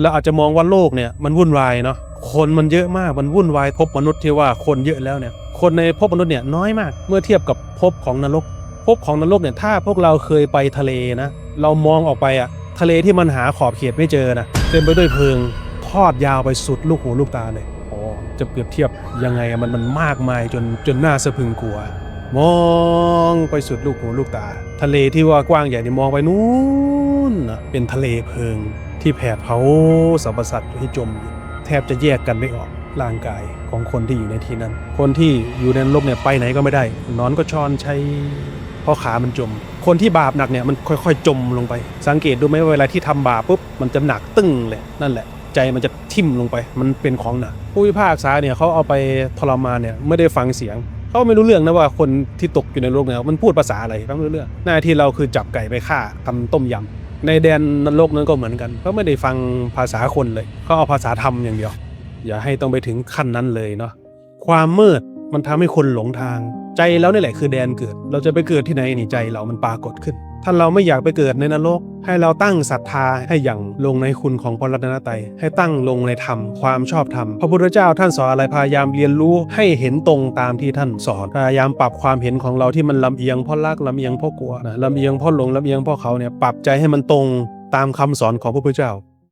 เราอาจจะมองว่าโลกเนี่ยมันวุ่นวายเนาะคนมันเยอะมากมันวุ่นวายพบมนุษย์ที่ว่าคนเยอะแล้วเนี่ยคนในภพมนุษย์เนี่ยน้อยมาก เมื่อเทียบกับภพของนรกภพของนรกเนี่ยถ้าพวกเราเคยไปทะเลนะเรามองออกไปอะทะเลที่มันหาขอบเขตไม่เจอนะเต็มไปด้วยเพลิงทอดยาวไปสุดลูกหูลูกตาเลยโอ้จะเปรียบเทียบยังไงมันมันมากมายจนจนน่าสะพึงกลัว มองไปสุดลูกหูลูกตา ทะเลที่ว่ากว้างใหญ่นี่มองไปนู้น นะเป็นทะเลเพลิง ที่แผดเผาสรรพสัตว์ให้จมอยู่แทบจะแยกกันไม่ออกร่างกายของคนที่อยู่ในที่นั้น คนที่อยู่ในนรกเนี่ยไปไหนก็ไม่ได้ นอนก็ชอนใช้เพราะขามันจม คนที่บาปหนักเนี่ยมันค่อยๆ จมลงไป สังเกตดูไหมเวลาที่ทำบาปปุ๊บมันจะหนักตึ้งเลยนั่นแหละ ใจมันจะทิ่มลงไป มันเป็นของหนัก ผู้พิพากษาเนี่ยเขาเอาไปทรมานเนี่ยไม่ได้ฟังเสียงเขาไม่รู้เรื่องนะว่าคนที่ตกอยู่ในโลกเนี่ยมันพูดภาษาอะไรไม่รู้เรื่อง หน้าที่เราคือจับไก่ไปฆ่าทำต้มยำ ในแดนนรกนั้นก็เหมือนกันเขาไม่ได้ฟังภาษาคนเลยเขาเอาภาษาธรรมอย่างเดียว อย่าให้ต้องไปถึงขั้นนั้นเลยเนาะความมืดมันทำให้คนหลงทาง ใจเรานี่แหละคือแดนเกิด เราจะไปเกิดที่ไหนนี่ใจเรามันปรากฏขึ้น ถ้าเราไม่อยากไปเกิดในนรก ให้เราตั้งศรัทธาให้อย่างลงในคุณของพระรัตนตรัยให้ตั้งลงในธรรมความชอบธรรมพระพุทธเจ้าท่านสอนอะไรพยายามเรียนรู้ให้เห็นตรงตามที่ท่านสอนพยายามปรับความเห็นของเราที่มันลำเอียงเพราะรักลำเอียงเพราะกลัวนะลำเอียงเพราะหลงลำเอียงเพราะเขาเนี่ยปรับใจให้มันตรงตามคำสอนของพระพุทธเจ้า